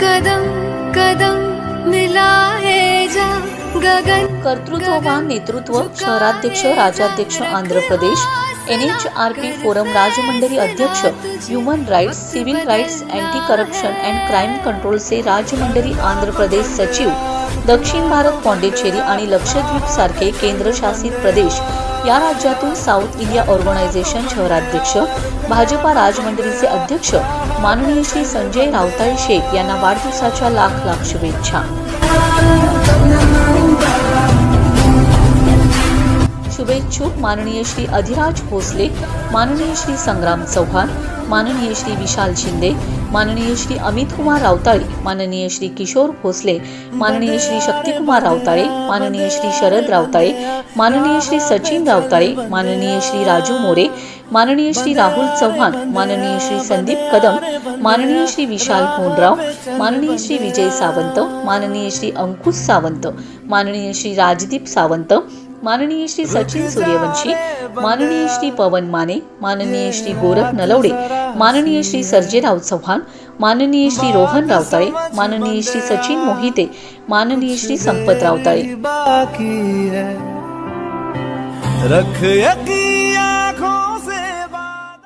कदम कदम मिलाए जा गगन कर्तृत्ववान नेतृत्व शहराध्यक्ष राज्याध्यक्ष Andhra Pradesh N H R P forum राजमंडळी अध्यक्ष human rights civil rights anti corruption and crime कंट्रोलचे राज्यमंडळी आंध्र प्रदेश सचिव दक्षिण भारत पॉंडिचेरी आणि लक्षद्वीप सारखे केंद्रशासित प्रदेश या राज्यातून साऊथ इंडिया ऑर्गनायझेशन शहराध्यक्ष भाजपा राजमंडळीचे अध्यक्ष माननीय श्री संजय रावताळी शेख यांना वाढदिवसाच्या लाख लाख शुभेच्छा. शुभेच्छुक माननीय श्री अधिराज भोसले माननीय श्री संग्राम चव्हाण माननीय श्री विशाल शिंदे माननीय श्री अमित कुमार रावताळे माननीय श्री किशोर भोसले माननीय श्री शक्तिकुमार रावताळे माननीय श्री शरद रावताळे माननीय श्री सचिन रावताळे माननीय श्री राजू मोरे माननीय श्री राहुल चव्हाण माननीय श्री संदीप कदम माननीय श्री विशाल होनराव माननीय श्री विजय सावंत माननीय श्री अंकुश सावंत माननीय श्री राजदीप सावंत माननीय श्री सचिन सूर्यवंशी माननीय श्री पवन माने माननीय श्री गोरख नलवडे माननीय श्री सर्जेराव चव्हाण माननीय श्री रोहन रावताळे माननीय श्री सचिन मोहिते माननीय श्री संपत रावताळे.